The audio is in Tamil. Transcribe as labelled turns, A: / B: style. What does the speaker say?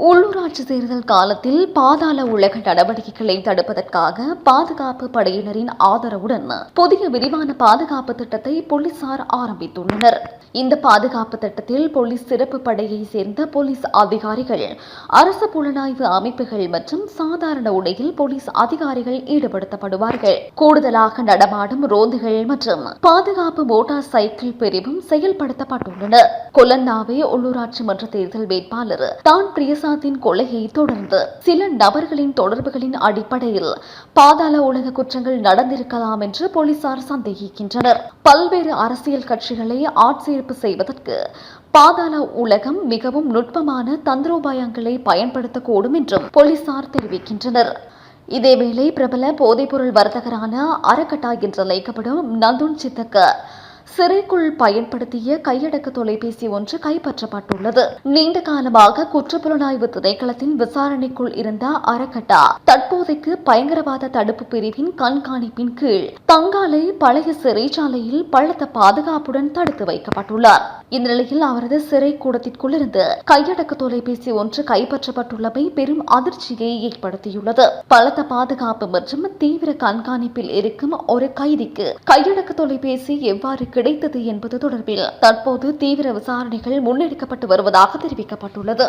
A: உள்ளூராட்சி தேர்தல் காலத்தில் பாதாள உலக நடவடிக்கைகளை தடுப்பதற்காக பாதுகாப்பு படையினரின் ஆதரவுடன் புதிய விரிவான பாதுகாப்பு திட்டத்தை போலீசார் ஆரம்பித்துள்ளனர். இந்த பாதுகாப்பு திட்டத்தில் போலீஸ் சிறப்பு படையை சேர்ந்த போலீஸ் அதிகாரிகள் அரசு புலனாய்வு அமைப்புகள் மற்றும் சாதாரண உடையில் போலீஸ் அதிகாரிகள் ஈடுபடுத்தப்படுவார்கள். கூடுதலாக நடமாடும் ரோந்துகள் மற்றும் பாதுகாப்பு மோட்டார் சைக்கிள் பிரிவும் செயல்படுத்தப்பட்டுள்ளன. கொலந்தாவே உள்ளூராட்சி மன்ற தேர்தல் வேட்பாளர் தான் பிரியஸ் பிரியசாத்தின் கொலையை தொடர்ந்து சில நபர்களின் தொடர்புகளின் அடிப்படையில் பாதாள உலக குற்றங்கள் நடந்திருக்கலாம் என்று போலீசார் சந்தேகிக்கின்றனர். பல்வேறு அரசியல் கட்சிகளை ஆட்சேர்ப்பு செய்வதற்கு பாதாள உலகம் மிகவும் நுட்பமான தந்திரோபாயங்களை பயன்படுத்தக்கூடும் என்றும் போலீசார் தெரிவிக்கின்றனர். இதேவேளை பிரபல போதைப்பொருள் வர்த்தகரான அறக்கட்டா என்று அழைக்கப்படும் நந்துன் சித்தக்க சிறைக்குள் பயன்படுத்திய கையடக்க தொலைபேசி ஒன்று கைப்பற்றப்பட்டுள்ளது. நீண்ட காலமாக குற்றப்புலனாய்வு திணைக்களத்தின் விசாரணைக்குள் இருந்த அறக்கட்டா தற்போதைக்கு பயங்கரவாத தடுப்பு பிரிவின் கண்காணிப்பின் கீழ் தங்காலை பழைய சிறைச்சாலையில் பலத்த பாதுகாப்புடன் தடுத்து வைக்கப்பட்டுள்ளார். இந்த நிலையில் அவரது சிறை கூடத்திற்குள்ளிருந்து கையடக்க தொலைபேசி ஒன்று கைப்பற்றப்பட்டுள்ளமை பெரும் அதிர்ச்சியை ஏற்படுத்தியுள்ளது. பலத்த பாதுகாப்பு மற்றும் தீவிர கண்காணிப்பில் இருக்கும் ஒரு கைதிக்கு கையடக்க தொலைபேசி எவ்வாறு கிடைத்தது என்பது தொடர்பில் தற்போது தீவிர விசாரணைகள் முன்னெடுக்கப்பட்டு வருவதாக தெரிவிக்கப்பட்டுள்ளது.